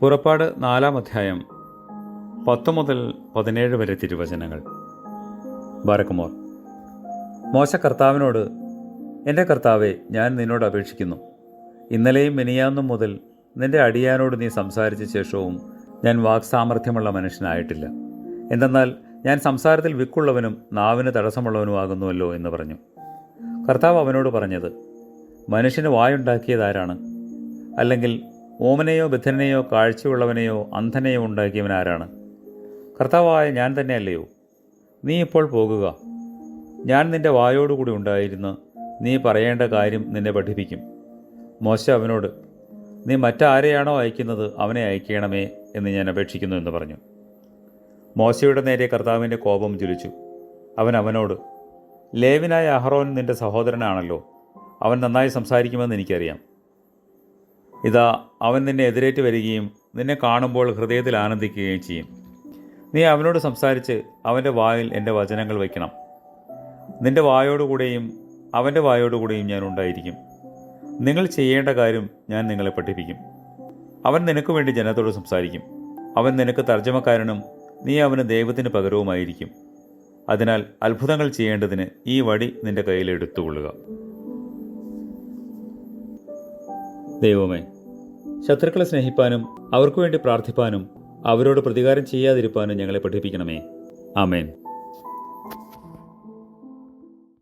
പുറപ്പാട് നാലാം അധ്യായം പത്ത് മുതൽ പതിനേഴ് വരെ തിരുവചനങ്ങൾ. ബാരക്കുമോർ മോശ കർത്താവിനോട് എന്റെ കർത്താവെ ഞാൻ നിന്നോട് അപേക്ഷിക്കുന്നു. ഇന്നലെയും മിനിയാന്നും മുതൽ നിന്റെ അടിയാനോട് നീ സംസാരിച്ച ശേഷവും ഞാൻ വാക്സാമർഥ്യമുള്ള മനുഷ്യനായിട്ടില്ല. എന്തെന്നാൽ ഞാൻ സംസാരത്തിൽ വിക്കുള്ളവനും നാവിന് തടസ്സമുള്ളവനുമാകുന്നുവല്ലോ എന്ന് പറഞ്ഞു. കർത്താവ് അവനോട് പറഞ്ഞത് മനുഷ്യന് വായുണ്ടാക്കിയതാരാണ് അല്ലെങ്കിൽ ഓമനെയോ ബദ്ധനെയോ കാഴ്ചയുള്ളവനെയോ അന്ധനെയോ ഉണ്ടാക്കിയവൻ ആരാണ് കർത്താവായ ഞാൻ തന്നെയല്ലയോ? നീ ഇപ്പോൾ പോകുക. ഞാൻ നിന്റെ വായോടുകൂടി ഉണ്ടായിരുന്ന് നീ പറയേണ്ട കാര്യം നിന്നെ പഠിപ്പിക്കും. മോശ അവനോട് നീ മറ്റാരെയാണോ അയക്കുന്നത് അവനെ അയക്കണമേ എന്ന് ഞാൻ അപേക്ഷിക്കുന്നു എന്ന് പറഞ്ഞു. മോശയുടെ നേരെ കർത്താവിന്റെ കോപം ജ്വലിച്ചു. അവൻ അവനോട് ലേവിനായ അഹ്റോൻ നിന്റെ സഹോദരനാണല്ലോ. അവൻ നന്നായി സംസാരിക്കുമെന്ന് എനിക്കറിയാം. ഇതാ അവൻ നിന്നെ എതിരേറ്റ് വരികയും നിന്നെ കാണുമ്പോൾ ഹൃദയത്തിൽ ആനന്ദിക്കുകയും ചെയ്യും. നീ അവനോട് സംസാരിച്ച് അവന്റെ വായിൽ എന്റെ വചനങ്ങൾ വയ്ക്കണം. നിന്റെ വായോടുകൂടെയും അവന്റെ വായോടുകൂടെയും ഞാൻ ഉണ്ടായിരിക്കും. നിങ്ങൾ ചെയ്യേണ്ട കാര്യം ഞാൻ നിങ്ങളെ പഠിപ്പിക്കും. അവൻ നിനക്ക് വേണ്ടി ജനത്തോട് സംസാരിക്കും. അവൻ നിനക്ക് തർജമക്കാരനും നീ അവന് ദൈവത്തിന് പകരവുമായിരിക്കും. അതിനാൽ അത്ഭുതങ്ങൾ ചെയ്യേണ്ടതിന് ഈ വടി നിന്റെ കയ്യിൽ എടുത്തുകൊള്ളുക. ദൈവമേ ശത്രുക്കളെ സ്നേഹിപ്പാനും അവർക്കു വേണ്ടി പ്രാർത്ഥിപ്പാനും അവരോട് പ്രതികാരം ചെയ്യാതിരിപ്പാനും ഞങ്ങളെ പഠിപ്പിക്കണമേ. ആമേൻ.